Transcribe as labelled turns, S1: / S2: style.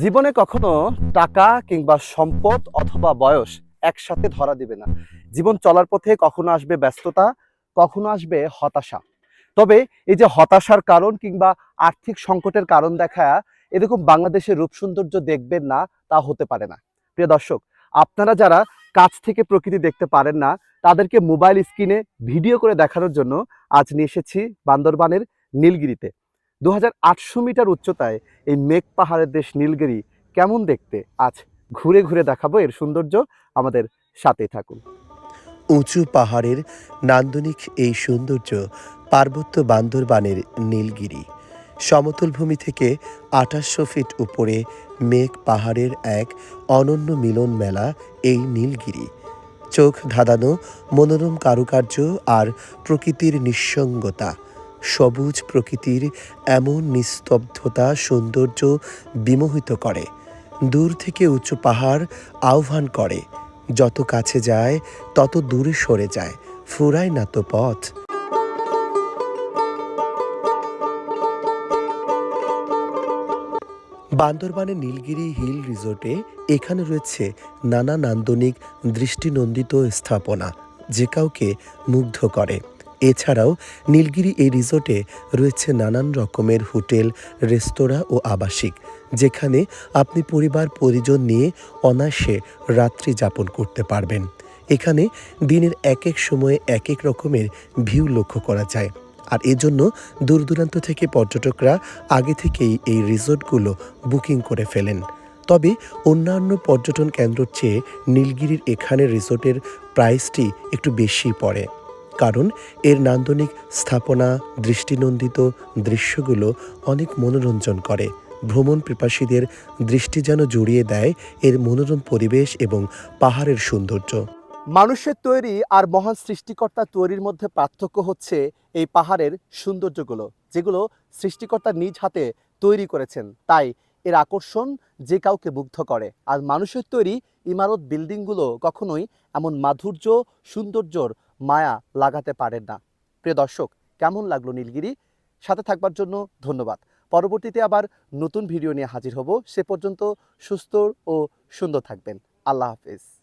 S1: জীবনে কখনো টাকা কিংবা সম্পদ অথবা বয়স একসাথে ধরা দিবে না। জীবন চলার পথে কখনো আসবে ব্যস্ততা, কখনো আসবে হতাশা। তবে এই যে হতাশার কারণ কিংবা আর্থিক সংকটের কারণ দেখা এরকম বাংলাদেশের রূপ সৌন্দর্য দেখবেন না, তা হতে পারে না। প্রিয় দর্শক, আপনারা যারা কাছ থেকে প্রকৃতি দেখতে পারেন না, তাদেরকে মোবাইল স্ক্রিনে ভিডিও করে দেখানোর জন্য আজ নিয়ে এসেছি বান্দরবানের নীলগিরিতে। দু হাজার আটশো মিটার উচ্চতায় এই মেঘ পাহাড়ের দেশ নীলগিরি কেমন দেখতে? আজ ঘুরে ঘুরে দেখাবো এর সৌন্দর্য। আমাদের সাথে থাকুন।
S2: উঁচু পাহাড়ের নান্দনিক এই সৌন্দর্য পার্বত্য বান্দরবানের নীলগিরি। সমতল ভূমি থেকে আঠাশশো ফিট উপরে মেঘ পাহাড়ের এক অনন্য মিলন মেলা এই নীলগিরি। চোখ ধাঁধানো, মনোরম কারুকার্য আর প্রকৃতির নিঃসঙ্গতা। সবুজ প্রকৃতির এমন নিস্তব্ধতা সৌন্দর্য বিমোহিত করে, দূর থেকে উঁচু পাহাড় আহ্বান করে, যত কাছে যায়, তত দূরে সরে যায়, ফুরায় না তো পথ। বান্দরবানের নীলগিরি হিল রিসোর্টে এখানে রয়েছে নানা নান্দনিক দৃষ্টিনন্দিত স্থাপনা, যে কাউকে মুগ্ধ করে। এছাড়াও নীলগিরি এই রিসোর্টে রয়েছে নানান রকমের হোটেল, রেস্তোরাঁ ও আবাসিক, যেখানে আপনি পরিবার, পরিজন নিয়ে অনায়াসে রাত্রি যাপন করতে পারবেন। এখানে দিনের এক এক সময়ে এক এক রকমের ভিউ লক্ষ্য করা যায়। আর এজন্য দূর দূরান্ত থেকে পর্যটকরা আগে থেকেই এই রিসোর্টগুলো বুকিং করে ফেলেন। তবে অন্যান্য পর্যটন কেন্দ্রের চেয়ে নীলগিরির এখানে রিসোর্টের প্রাইসটি একটু বেশি পড়ে। কারণ এর নান্দনিক স্থাপনা, দৃষ্টিনন্দিত দৃশ্যগুলো অনেক মনোরঞ্জন করে। ভ্রমণ পিপাসীদের দৃষ্টি যেন জুড়িয়ে দেয় এর মনোরম পরিবেশ এবং পাহাড়ের সৌন্দর্য।
S1: মানুষের তৈরি আর মহান সৃষ্টিকর্তা তৈরির মধ্যে পার্থক্য হচ্ছে এই পাহাড়ের সৌন্দর্যগুলো, যেগুলো সৃষ্টিকর্তা নিজ হাতে তৈরি করেছেন। তাই এর আকর্ষণ যে কাউকে মুগ্ধ করে। আর মানুষের তৈরি ইমারত বিল্ডিংগুলো কখনোই এমন মাধুর্য, সৌন্দর্যর মায়া লাগাতে পারেন না। প্রিয় দর্শক, কেমন লাগল নীলগিরি? সাথে থাকবার জন্য ধন্যবাদ। পরবর্তীতে আবার নতুন ভিডিও নিয়ে হাজির হব। সে পর্যন্ত সুস্থ ও সুন্দর থাকবেন। আল্লাহ হাফেজ।